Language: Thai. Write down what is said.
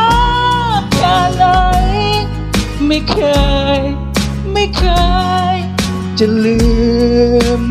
น ไม่เคย ไม่เคย จะลืม